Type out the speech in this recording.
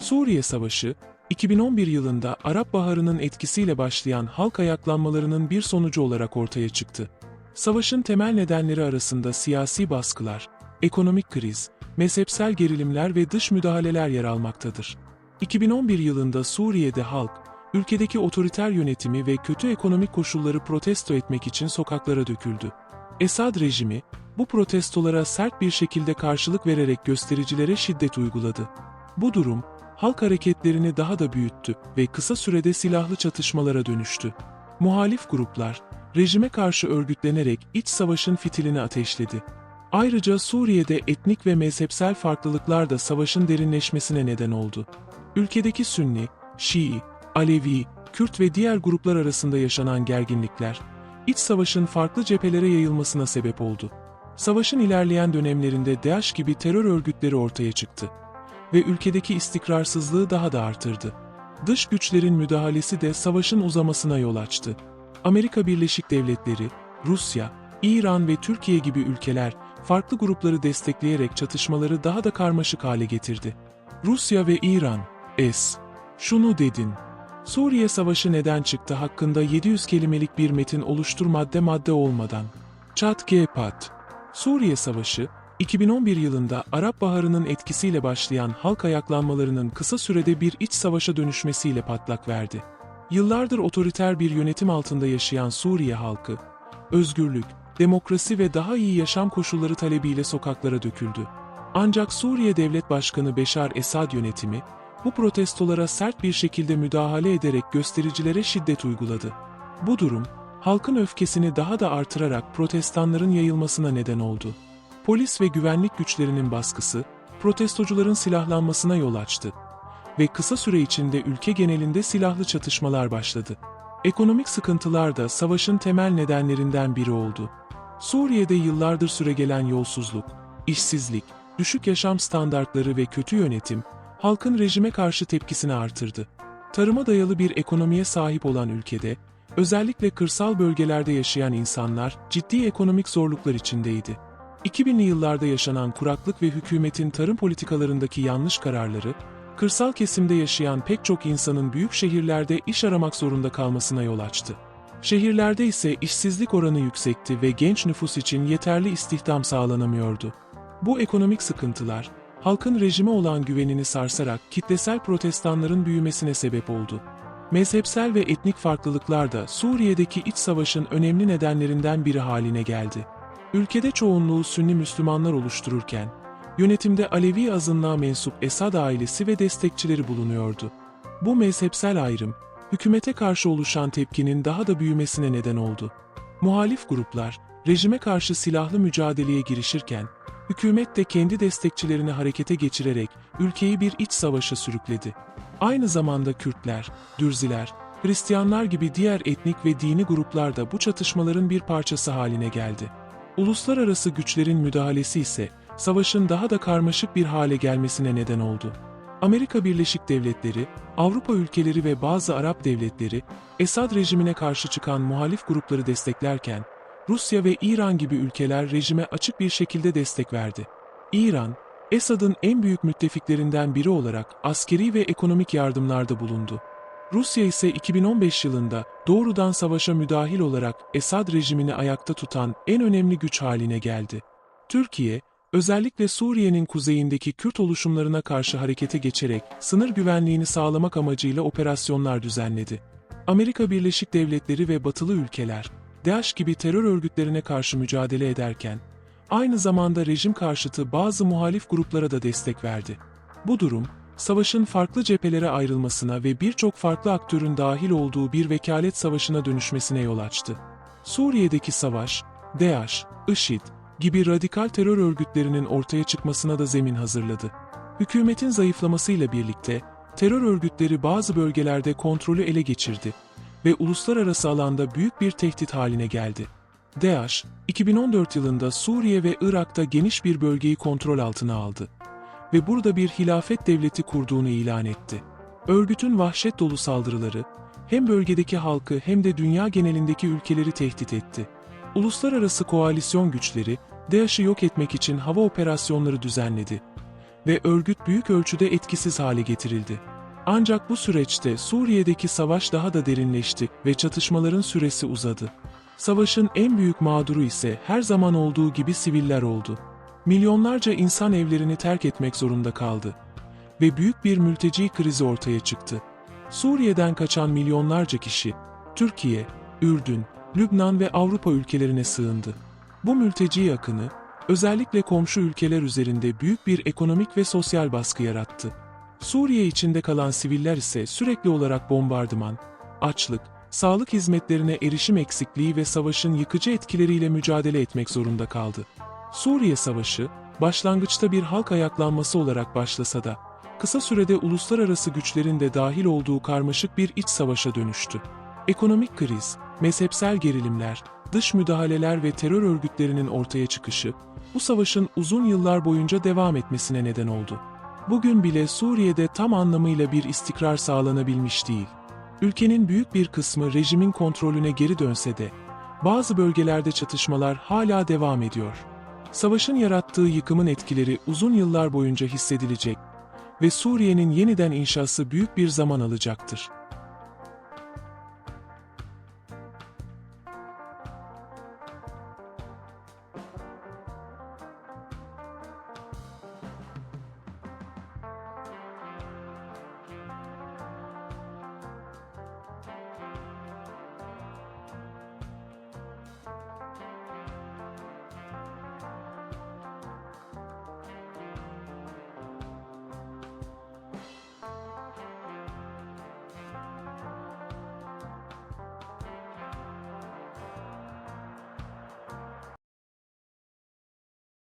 Suriye Savaşı, 2011 yılında Arap Baharı'nın etkisiyle başlayan halk ayaklanmalarının bir sonucu olarak ortaya çıktı. Savaşın temel nedenleri arasında siyasi baskılar, ekonomik kriz, mezhepsel gerilimler ve dış müdahaleler yer almaktadır. 2011 yılında Suriye'de halk, ülkedeki otoriter yönetimi ve kötü ekonomik koşulları protesto etmek için sokaklara döküldü. Esad rejimi, bu protestolara sert bir şekilde karşılık vererek göstericilere şiddet uyguladı. Bu durum, halk hareketlerini daha da büyüttü ve kısa sürede silahlı çatışmalara dönüştü. Muhalif gruplar, rejime karşı örgütlenerek iç savaşın fitilini ateşledi. Ayrıca Suriye'de etnik ve mezhepsel farklılıklar da savaşın derinleşmesine neden oldu. Ülkedeki Sünni, Şii, Alevi, Kürt ve diğer gruplar arasında yaşanan gerginlikler, iç savaşın farklı cephelere yayılmasına sebep oldu. Savaşın ilerleyen dönemlerinde DAEŞ gibi terör örgütleri ortaya çıktı ve ülkedeki istikrarsızlığı daha da artırdı. Dış güçlerin müdahalesi de savaşın uzamasına yol açtı. Amerika Birleşik Devletleri, Rusya, İran ve Türkiye gibi ülkeler farklı grupları destekleyerek çatışmaları daha da karmaşık hale getirdi. Rusya ve İran, S. Şunu dedin. Suriye Savaşı neden çıktı hakkında 700 kelimelik bir metin oluştur madde madde olmadan. Çat G-Pat. Suriye Savaşı, 2011 yılında Arap Baharı'nın etkisiyle başlayan halk ayaklanmalarının kısa sürede bir iç savaşa dönüşmesiyle patlak verdi. Yıllardır otoriter bir yönetim altında yaşayan Suriye halkı, özgürlük, demokrasi ve daha iyi yaşam koşulları talebiyle sokaklara döküldü. Ancak Suriye Devlet Başkanı Beşar Esad yönetimi, bu protestolara sert bir şekilde müdahale ederek göstericilere şiddet uyguladı. Bu durum, halkın öfkesini daha da artırarak protestanların yayılmasına neden oldu. Polis ve güvenlik güçlerinin baskısı, protestocuların silahlanmasına yol açtı ve kısa süre içinde ülke genelinde silahlı çatışmalar başladı. Ekonomik sıkıntılar da savaşın temel nedenlerinden biri oldu. Suriye'de yıllardır süregelen yolsuzluk, işsizlik, düşük yaşam standartları ve kötü yönetim, halkın rejime karşı tepkisini artırdı. Tarıma dayalı bir ekonomiye sahip olan ülkede, özellikle kırsal bölgelerde yaşayan insanlar ciddi ekonomik zorluklar içindeydi. 2000'li yıllarda yaşanan kuraklık ve hükümetin tarım politikalarındaki yanlış kararları, kırsal kesimde yaşayan pek çok insanın büyük şehirlerde iş aramak zorunda kalmasına yol açtı. Şehirlerde ise işsizlik oranı yüksekti ve genç nüfus için yeterli istihdam sağlanamıyordu. Bu ekonomik sıkıntılar, halkın rejime olan güvenini sarsarak kitlesel protestanların büyümesine sebep oldu. Mezhepsel ve etnik farklılıklar da Suriye'deki iç savaşın önemli nedenlerinden biri haline geldi. Ülkede çoğunluğu Sünni Müslümanlar oluştururken, yönetimde Alevi azınlığa mensup Esad ailesi ve destekçileri bulunuyordu. Bu mezhepsel ayrım, hükümete karşı oluşan tepkinin daha da büyümesine neden oldu. Muhalif gruplar, rejime karşı silahlı mücadeleye girişirken, hükümet de kendi destekçilerini harekete geçirerek ülkeyi bir iç savaşa sürükledi. Aynı zamanda Kürtler, Dürziler, Hristiyanlar gibi diğer etnik ve dini gruplar da bu çatışmaların bir parçası haline geldi. Uluslararası güçlerin müdahalesi ise savaşın daha da karmaşık bir hale gelmesine neden oldu. Amerika Birleşik Devletleri, Avrupa ülkeleri ve bazı Arap devletleri Esad rejimine karşı çıkan muhalif grupları desteklerken Rusya ve İran gibi ülkeler rejime açık bir şekilde destek verdi. İran, Esad'ın en büyük müttefiklerinden biri olarak askeri ve ekonomik yardımlarda bulundu. Rusya ise 2015 yılında doğrudan savaşa müdahil olarak Esad rejimini ayakta tutan en önemli güç haline geldi. Türkiye, özellikle Suriye'nin kuzeyindeki Kürt oluşumlarına karşı harekete geçerek sınır güvenliğini sağlamak amacıyla operasyonlar düzenledi. Amerika Birleşik Devletleri ve batılı ülkeler, DAEŞ gibi terör örgütlerine karşı mücadele ederken, aynı zamanda rejim karşıtı bazı muhalif gruplara da destek verdi. Bu durum, savaşın farklı cephelere ayrılmasına ve birçok farklı aktörün dahil olduğu bir vekalet savaşına dönüşmesine yol açtı. Suriye'deki savaş, DAEŞ, IŞİD gibi radikal terör örgütlerinin ortaya çıkmasına da zemin hazırladı. Hükümetin zayıflamasıyla birlikte, terör örgütleri bazı bölgelerde kontrolü ele geçirdi ve uluslararası alanda büyük bir tehdit haline geldi. DAEŞ, 2014 yılında Suriye ve Irak'ta geniş bir bölgeyi kontrol altına aldı ve burada bir hilafet devleti kurduğunu ilan etti. Örgütün vahşet dolu saldırıları, hem bölgedeki halkı hem de dünya genelindeki ülkeleri tehdit etti. Uluslararası koalisyon güçleri, DAEŞ'ı yok etmek için hava operasyonları düzenledi ve örgüt büyük ölçüde etkisiz hale getirildi. Ancak bu süreçte Suriye'deki savaş daha da derinleşti ve çatışmaların süresi uzadı. Savaşın en büyük mağduru ise her zaman olduğu gibi siviller oldu. Milyonlarca insan evlerini terk etmek zorunda kaldı ve büyük bir mülteci krizi ortaya çıktı. Suriye'den kaçan milyonlarca kişi, Türkiye, Ürdün, Lübnan ve Avrupa ülkelerine sığındı. Bu mülteci akını, özellikle komşu ülkeler üzerinde büyük bir ekonomik ve sosyal baskı yarattı. Suriye içinde kalan siviller ise sürekli olarak bombardıman, açlık, sağlık hizmetlerine erişim eksikliği ve savaşın yıkıcı etkileriyle mücadele etmek zorunda kaldı. Suriye Savaşı, başlangıçta bir halk ayaklanması olarak başlasa da, kısa sürede uluslararası güçlerin de dahil olduğu karmaşık bir iç savaşa dönüştü. Ekonomik kriz, mezhepsel gerilimler, dış müdahaleler ve terör örgütlerinin ortaya çıkışı, bu savaşın uzun yıllar boyunca devam etmesine neden oldu. Bugün bile Suriye'de tam anlamıyla bir istikrar sağlanabilmiş değil. Ülkenin büyük bir kısmı rejimin kontrolüne geri dönse de, bazı bölgelerde çatışmalar hala devam ediyor. Savaşın yarattığı yıkımın etkileri uzun yıllar boyunca hissedilecek ve Suriye'nin yeniden inşası büyük bir zaman alacaktır.